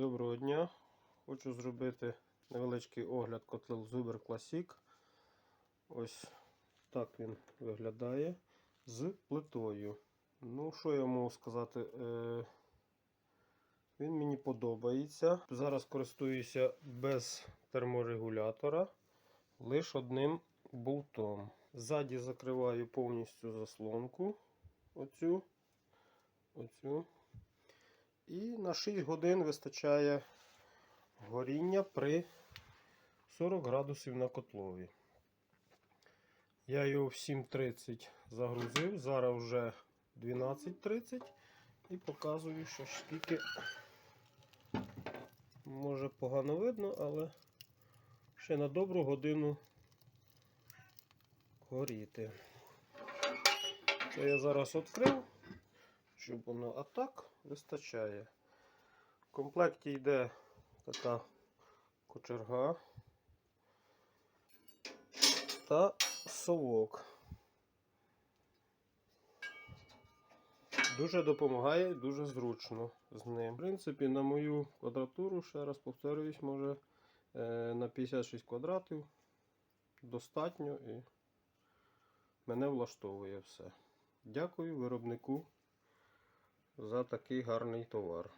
Доброго дня. Хочу зробити невеличкий огляд котлил Zuber Classic. Ось так він виглядає з плитою. Ну, що я можу сказати? Е, Він мені подобається. Зараз користуюся без терморегулятора, лише одним болтом. Ззаді закриваю повністю заслонку. Оцю. Оцю. І на 6 годин вистачає горіння при 40 градусів на котлові. Я його в 7.30 загрузив, зараз вже 12.30 і показую, що скільки може погано видно, але ще на добру годину горіти. Це я зараз відкрив щоб воно а вистачає. В комплекті йде така кочерга та совок. Дуже допомагає, дуже зручно з ним. В принципі, на мою квадратуру, ще раз повторююсь, може е, на 56 квадратів достатньо і мене влаштовує все. Дякую виробнику за такий гарний товар.